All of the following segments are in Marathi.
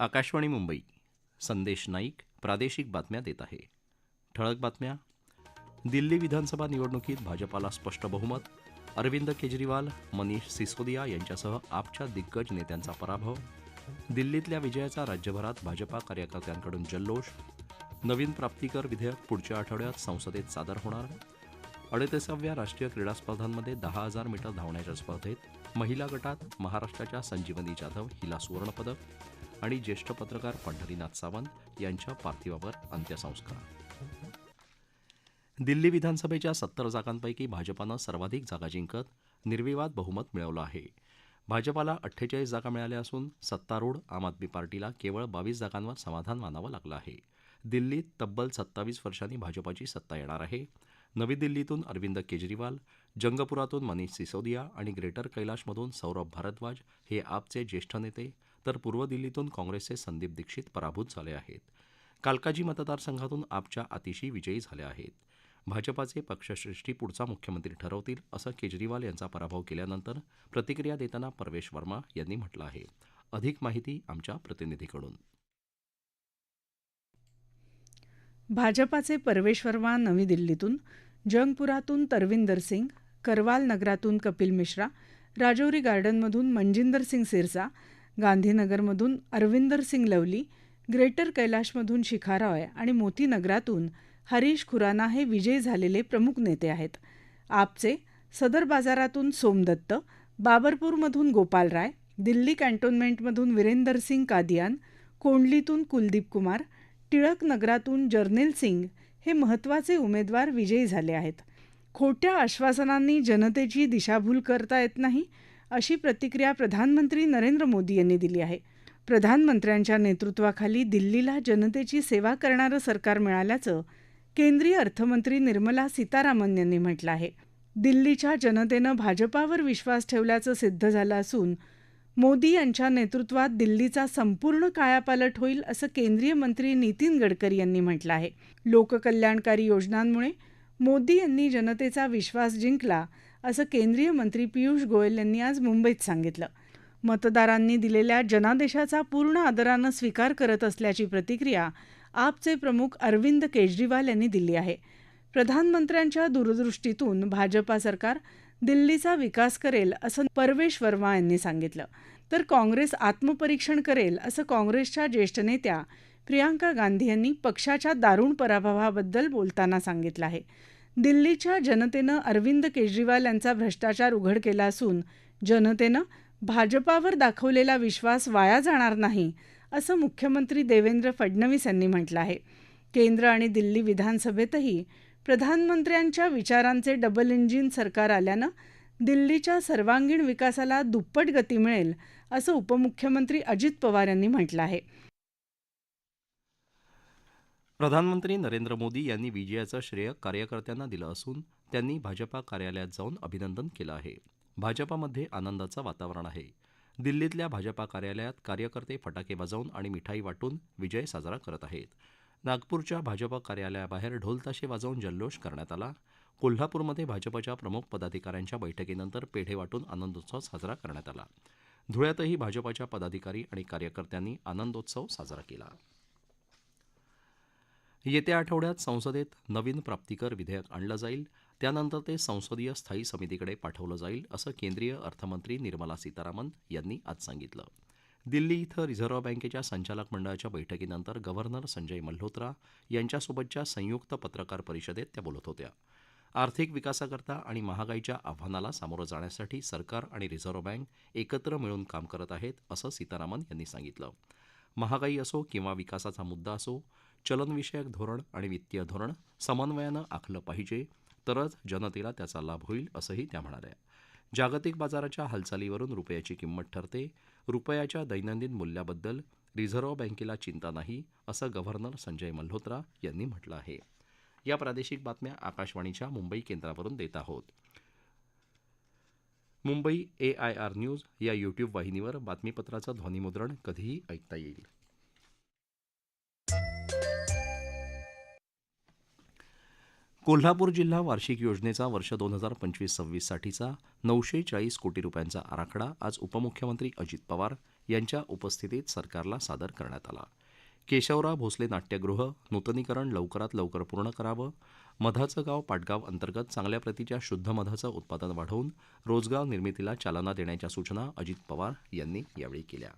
आकाशवाणी मुंबई. संदेश नाईक प्रादेशिक बातम्या देत आहे. ठळक बातम्या. दिल्ली विधानसभा निवडणुकीत भाजपाला स्पष्ट बहुमत. अरविंद केजरीवाल मनीष सिसोदिया यांच्यासह आपच्या दिग्गज नेत्यांचा पराभव. दिल्लीतल्या विजयाचा राज्यभरात भाजपा कार्यकर्त्यांकडून जल्लोष. नवीन प्राप्तिकर विधेयक पुढच्या आठवड्यात संसदेत सादर होणार. अडतीसाव्या राष्ट्रीय क्रीडा स्पर्धांमध्ये दहा हजार मीटर धावण्याच्या स्पर्धेत महिला गटात महाराष्ट्राच्या संजीवनी जाधव हिला सुवर्णपदक. आणि ज्येष्ठ पत्रकार पंढरीनाथ सावंत यांच्या पार्थिवावर अंत्यसंस्कार. दिल्ली विधानसभेच्या सत्तर जागांपैकी भाजपानं सर्वाधिक जागा जिंकत निर्विवाद बहुमत मिळवलं आहे. भाजपाला अठ्ठेचाळीस जागा मिळाल्या असून सत्तारूढ आम आदमी पार्टीला केवळ बावीस जागांवर समाधान मानावं लागलं आहे. दिल्लीत तब्बल सत्तावीस वर्षांनी भाजपाची सत्ता येणार आहे. नवी दिल्लीतून अरविंद केजरीवाल जंगपुरातून मनीष सिसोदिया आणि ग्रेटर कैलाशमधून सौरभ भारद्वाज हे आपचे ज्येष्ठ नेते तर पूर्व दिल्लीतून काँग्रेसचे संदीप दीक्षित पराभूत झाले आहेत. कालकाजी मतदारसंघातून आपच्या आतिशी विजयी झाल्या आहेत. भाजपाचे पक्षश्रेष्ठी पुढचा मुख्यमंत्री ठरवतील असं केजरीवाल यांचा पराभव केल्यानंतर प्रतिक्रिया देताना परवेश वर्मा यांनी म्हटलं आहे. अधिक माहिती आमच्या प्रतिनिधीकडून. भाजपाचे परवेश वर्मा नवी दिल्लीतून जंगपुरातून तरविंदर सिंग करवाल नगरातून कपिल मिश्रा राजौरी गार्डनमधून मनजिंदर सिंग सिरसा गांधीनगरमधून अरविंदर सिंग लवली ग्रेटर कैलाशमधून शिखा रॉय आणि मोती नगरातून हरीश खुराना हे विजयी झालेले प्रमुख नेते आहेत. आपचे सदर बाजारातून सोमदत्त बाबरपूरमधून गोपाल राय दिल्ली कॅन्टोन्मेंटमधून विरेंदर सिंग कादियान कोंडलीतून कुलदीप कुमार टिळक नगरातून जर्नेल सिंग हे महत्त्वाचे उमेदवार विजयी झाले आहेत. खोट्या आश्वासनांनी जनतेची दिशाभूल करता येत नाही अशी प्रतिक्रिया प्रधानमंत्री नरेंद्र मोदी यांनी दिली आहे. प्रधानमंत्र्यांच्या नेतृत्वाखाली दिल्लीला जनतेची सेवा करणारं सरकार मिळाल्याचं केंद्रीय अर्थमंत्री निर्मला सीतारामन यांनी म्हटलं आहे. दिल्लीच्या जनतेनं भाजपावर विश्वास ठेवल्याचं सिद्ध झालं असून मोदी यांच्या नेतृत्वात दिल्लीचा संपूर्ण कायापालट होईल असं केंद्रीय मंत्री नितीन गडकरी यांनी म्हटलं आहे. लोककल्याणकारी योजनांमुळे मोदी यांनी जनतेचा विश्वास जिंकला असं केंद्रीय मंत्री पियुष गोयल यांनी आज मुंबईत सांगितलं. मतदारांनी दिलेल्या जनादेशाचा पूर्ण आदरानं स्वीकार करत असल्याची प्रतिक्रिया आपचे प्रमुख अरविंद केजरीवाल यांनी दिली आहे. प्रधानमंत्र्यांच्या दूरदृष्टीतून भाजपा सरकार दिल्लीचा विकास करेल असं परवेश वर्मा यांनी सांगितलं. तर काँग्रेस आत्मपरीक्षण करेल असं काँग्रेसच्या ज्येष्ठ नेत्या प्रियांका गांधी यांनी पक्षाच्या दारुण पराभवाबद्दल बोलताना सांगितलं आहे. दिल्लीच्या जनतेनं अरविंद केजरीवाल यांचा भ्रष्टाचार उघड केला असून जनतेनं भाजपावर दाखवलेला विश्वास वाया जाणार नाही असं मुख्यमंत्री देवेंद्र फडणवीस यांनी म्हटलं आहे. केंद्र आणि दिल्ली विधानसभेतही प्रधानमंत्र्यांच्या विचारांचे डबल इंजिन सरकार आल्यानं दिल्लीच्या सर्वांगीण विकासाला दुप्पट गती मिळेल असं उपमुख्यमंत्री अजित पवार यांनी म्हटलं आहे. प्रधानमंत्री नरेंद्र मोदी यांनी विजयाचं श्रेय कार्यकर्त्यांना दिलं असून त्यांनी भाजपा कार्यालयात जाऊन अभिनंदन केलं आहे. भाजपामध्ये आनंदाचं वातावरण आहे. दिल्लीतल्या भाजपा कार्यालयात कार्यकर्ते फटाके वाजवून आणि मिठाई वाटून विजय साजरा करत आहेत. नागपूरच्या भाजपा कार्यालयाबाहेर ढोलताशे वाजवून जल्लोष करण्यात आला. कोल्हापूरमध्ये भाजपच्या प्रमुख पदाधिकाऱ्यांच्या बैठकीनंतर पेढे वाटून आनंदोत्सव साजरा करण्यात आला. धुळ्यातही भाजपाच्या पदाधिकारी आणि कार्यकर्त्यांनी आनंदोत्सव साजरा केला. येत्या आठवड्यात संसदेत नवीन प्राप्तिकर विधेयक आणलं जाईल. त्यानंतर ते संसदीय स्थायी समितीकडे पाठवलं जाईल असं केंद्रीय अर्थमंत्री निर्मला सीतारामन यांनी आज सांगितलं. दिल्ली इथं रिझर्व्ह बँकेच्या संचालक मंडळाच्या बैठकीनंतर गव्हर्नर संजय मल्होत्रा यांच्यासोबतच्या संयुक्त पत्रकार परिषदेत त्या बोलत होत्या. आर्थिक विकासाकरता आणि महागाईच्या आव्हानाला सामोरं जाण्यासाठी सरकार आणि रिझर्व्ह बँक एकत्र मिळून काम करत आहेत असं सीतारामन यांनी सांगितलं. महागाई असो किंवा विकासाचा मुद्दा असो चलनविषयक धोरण आणि वित्तीय धोरण समन्वयानं आखलं पाहिजे तरच जनतेला त्याचा लाभ होईल असंही त्या म्हणाल्या. जागतिक बाजाराच्या हालचालीवरून रुपयाची किंमत ठरते. रुपयाच्या दैनंदिन मूल्याबद्दल रिझर्व्ह बँकेला चिंता नाही असं गव्हर्नर संजय मल्होत्रा यांनी म्हटलं आहे. या प्रादेशिक बातम्या आकाशवाणीच्या मुंबई केंद्रावरून देत आहोत. Mumbai A I R news या यूट्यूब वाहिनीवर बातमीपत्राचं ध्वनिमुद्रण कधीही ऐकता येईल. कोल्हापूर जिल्हा वार्षिक योजनेचा वर्ष दोन हजार पंचवीस सव्वीस साठीचा नऊशे चाळीस कोटी रुपयांचा आराखडा आज उपमुख्यमंत्री अजित पवार यांच्या उपस्थितीत सरकारला सादर करण्यात आला. केशवराव भोसले नाट्यगृह नूतनीकरण लवकरात लवकर पूर्ण करावं मधाचं गाव पाटगाव अंतर्गत चांगल्या प्रतीच्या शुद्ध मधाचं उत्पादन वाढवून रोजगार निर्मितीला चालना देण्याच्या सूचना अजित पवार यांनी यावेळी केल्या.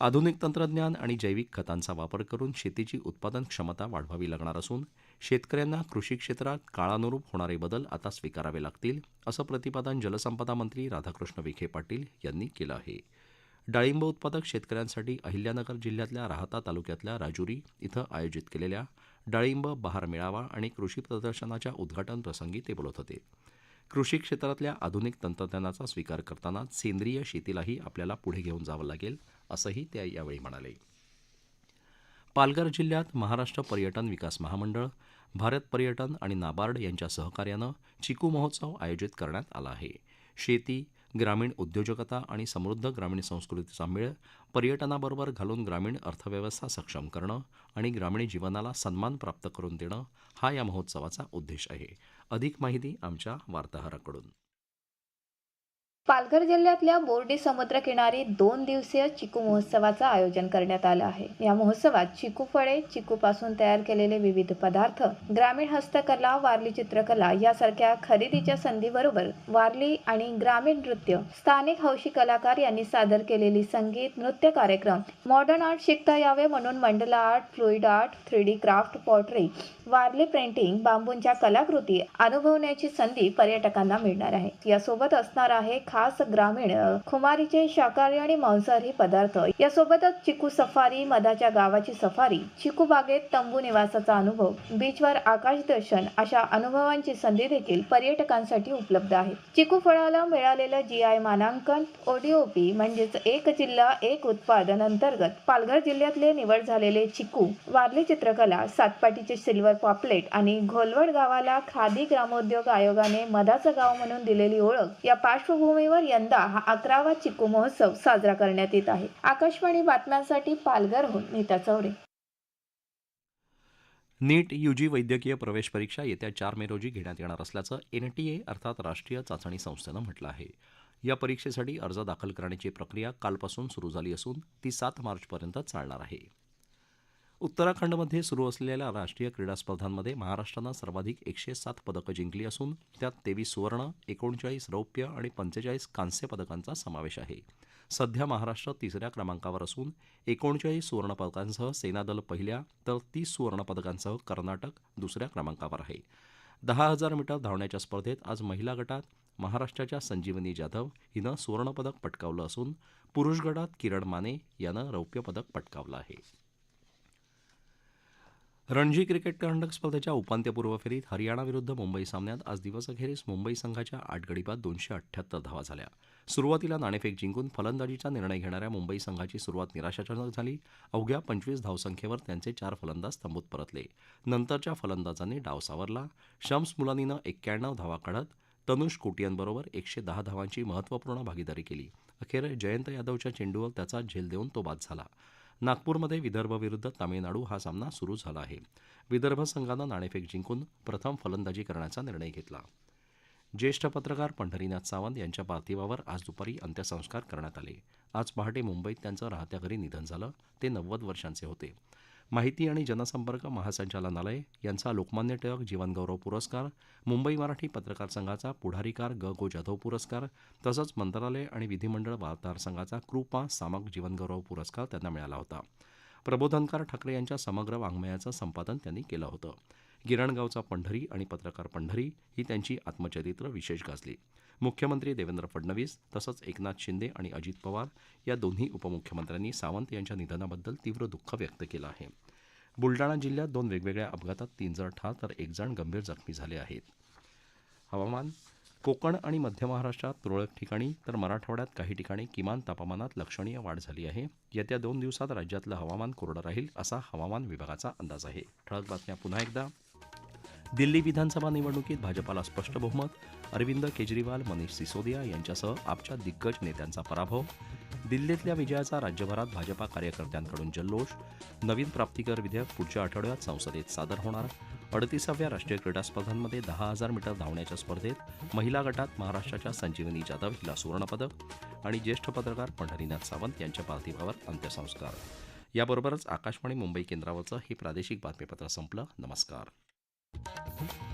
आधुनिक तंत्रज्ञान आणि जैविक खतांचा वापर करून शेतीची उत्पादन क्षमता वाढवावी लागणार असून शेतकऱ्यांना कृषी क्षेत्रात काळानुरूप होणारे बदल आता स्वीकारावे लागतील असं प्रतिपादन जलसंपदा मंत्री राधाकृष्ण विखे पाटील यांनी केलं आहे. डाळिंब उत्पादक शेतकऱ्यांसाठी अहिल्यानगर जिल्ह्यातल्या राहता तालुक्यातल्या राजुरी इथं आयोजित केलेल्या डाळिंब बहार मेळावा आणि कृषी प्रदर्शनाच्या उद्घाटन प्रसंगी ते बोलत होते. कृषी क्षेत्रातल्या आधुनिक तंत्रज्ञानाचा स्वीकार करताना सेंद्रिय शेतीलाही आपल्याला पुढे घेऊन जावं लागेल असंही ते यावेळी म्हणाले. पालघर जिल्ह्यात महाराष्ट्र पर्यटन विकास महामंडळ भारत पर्यटन आणि नाबार्ड यांच्या सहकार्यानं चिकू महोत्सव आयोजित करण्यात आला आहे. शेती ग्रामीण उद्योजकता आणि समृद्ध ग्रामीण संस्कृतीचा मेळ पर्यटनाबरोबर घालून ग्रामीण अर्थव्यवस्था सक्षम करणं आणि ग्रामीण जीवनाला सन्मान प्राप्त करून देणं हा या महोत्सवाचा उद्देश आहे. अधिक माहिती आमच्या वार्ताहराकडून. पालघर जिल्ह्यातल्या बोर्डी समुद्रकिनारी दोन दिवसीय चिकू महोत्सवाचं आयोजन करण्यात आलं आहे. या महोत्सवात चिकू फळे चिकूपासून तयार केलेले विविध पदार्थ ग्रामीण हस्तकला वारली चित्रकला यासारख्या खरेदीच्या संधीबरोबर वारली आणि ग्रामीण नृत्य स्थानिक हौशी कलाकार यांनी सादर केलेली संगीत नृत्य कार्यक्रम मॉडर्न आर्ट शिकता यावे म्हणून mandala art fluid art three D craft pottery Warli painting बांबूंच्या कलाकृती अनुभवण्याची संधी पर्यटकांना मिळणार आहे. यासोबत असणार आहे खास ग्रामीण खुमारीचे शाकाहारी आणि मांसाहारी पदार्थ. यासोबतच चिकू सफारी मधाच्या गावाची सफारी चिकू बागेत तंबू निवासाचा अनुभव बीचवर आकाश दर्शन अशा अनुभवांची संधी देखील पर्यटकांसाठी उपलब्ध आहे. चिकू फळाला मिळालेलं जी आय मानांकन ओडीओपी म्हणजेच एक जिल्हा एक उत्पादन अंतर्गत पालघर जिल्ह्यातले निवड झालेले चिकू वारली चित्रकला सातपाटीचे सिल्वर पॉपलेट आणि घोलवड गावाला खादी ग्रामोद्योग आयोगाने मधाचं गाव म्हणून दिलेली ओळख या पार्श्वभूमी पार्श्वभूमीवर यंदा हा अकरावा चिकू महोत्सव साजरा करण्यात येत आहे. आकाशवाणी बातम्यांसाठी पालघरहून नीता चौरे. नीट यूजी वैद्यकीय प्रवेश परीक्षा येत्या चार मे रोजी घेण्यात येणार असल्याचं एन टी ए अर्थात राष्ट्रीय चाचणी संस्थेनं म्हटलं आहे. या परीक्षेसाठी अर्ज दाखल करण्याची प्रक्रिया कालपासून सुरू झाली असून ती सात मार्चपर्यंत चालणार आहे. उत्तराखंडमध्ये सुरू असलेल्या राष्ट्रीय क्रीडा स्पर्धांमध्ये महाराष्ट्रानं सर्वाधिक एकशे सात पदकं जिंकली असून त्यात तेवीस सुवर्ण एकोणचाळीस रौप्य आणि पंचेचाळीस कांस्य पदकांचा समावेश आहे. सध्या महाराष्ट्र तिसऱ्या क्रमांकावर असून एकोणचाळीस सुवर्णपदकांसह सेनादल पहिल्या तर तीस सुवर्णपदकांसह कर्नाटक दुसऱ्या क्रमांकावर आहे. दहा हजार मीटर धावण्याच्या स्पर्धेत आज महिला गटात महाराष्ट्राच्या संजीवनी जाधव हिनं सुवर्णपदक पटकावलं असून पुरुष गटात किरण माने यानं रौप्य पदक पटकावलं आहे. रणजी क्रिकेट करंडक स्पर्धेच्या उपांत्यपूर्व फेरीत हरियाणाविरुद्ध मुंबई सामन्यात आज दिवसअखेरीस मुंबई संघाच्या आठ गडी बाद दोनशे अठ्ठ्याहत्तर धावा झाल्या. सुरुवातीला नाणेफेक जिंकून फलंदाजीचा निर्णय घेणाऱ्या मुंबई संघाची सुरुवात निराशाजनक झाली. अवघ्या पंचवीस धावसंख्येवर त्यांचे चार फलंदाज तंबूत परतले. नंतरच्या फलंदाजांनी डाव सावरला. शम्स मुलानीनं एक्क्याण्णव धावा काढत तनुष कोटियनबरोबर एकशे दहा धावांची महत्त्वपूर्ण भागीदारी केली. अखेर जयंत यादवच्या चेंडूवर त्याचा झेल देऊन तो बाद झाला. नागपूरमध्ये विदर्भविरुद्ध तामिळनाडू हा सामना सुरू झाला आहे. विदर्भ संघानं नाणेफेक जिंकून प्रथम फलंदाजी करण्याचा निर्णय घेतला. ज्येष्ठ पत्रकार पंढरीनाथ सावंत यांच्या पार्थिवावर आज दुपारी अंत्यसंस्कार करण्यात आले. आज पहाटे मुंबईत त्यांचं राहत्या घरी निधन झालं. ते नव्वद वर्षांचे होते. माहिती आणि जनसंपर्क महासंचालनालय यांचा लोकमान्य टिळक जीवनगौरव पुरस्कार मुंबई मराठी पत्रकार संघाचा पुढारीकार ग. गो. जाधव पुरस्कार तसंच मंत्रालय आणि विधिमंडळ वार्ताहर संघाचा कृपा सामक जीवनगौरव पुरस्कार त्यांना मिळाला होता. प्रबोधनकार ठाकरे यांच्या समग्र वाङ्मयाचं संपादन त्यांनी केलं होतं. गिरणगावचा पंढरी आणि पत्रकार पंढरी ही त्यांची आत्मचरित्र विशेष गाजली. मुख्यमंत्री देवेंद्र फडणवीस तसंच एकनाथ शिंदे आणि अजित पवार या दोन्ही उपमुख्यमंत्र्यांनी सावंत यांच्या निधनाबद्दल तीव्र दुःख व्यक्त केलं आहे. बुलडाणा जिल्ह्यात दोन वेगवेगळ्या अपघातात तीन जण ठार तर एक जण गंभीर जखमी झाले आहेत. हवामान कोकण आणि मध्य महाराष्ट्रात तुरळक ठिकाणी तर मराठवाड्यात काही ठिकाणी किमान तापमानात लक्षणीय वाढ झाली आहे. येत्या दोन दिवसात राज्यातलं हवामान कोरडं राहील असा हवामान विभागाचा अंदाज आहे. ठळक बातम्या पुन्हा एकदा. दिल्ली विधानसभा निवडणुकीत भाजपाला स्पष्ट बहुमत अरविंद केजरीवाल मनीष सिसोदिया यांच्यासह आपच्या दिग्गज नेत्यांचा पराभव. दिल्लीतल्या विजयाचा राज्यभरात भाजपा कार्यकर्त्यांकडून जल्लोष. नवीन प्राप्तिकर विधेयक पुढच्या आठवड्यात संसदेत सादर होणार. अडतीसाव्या राष्ट्रीय क्रीडा स्पर्धांमध्ये दहा हजार मीटर धावण्याच्या स्पर्धेत महिला गटात महाराष्ट्राच्या संजीवनी जाधव हिला सुवर्णपदक आणि ज्येष्ठ पत्रकार पंढरीनाथ सावंत यांच्या पार्थिवावर अंत्यसंस्कार. याबरोबरच आकाशवाणी मुंबई केंद्रावरचं हे प्रादेशिक बातमीपत्र संपलं. नमस्कार. Thank you.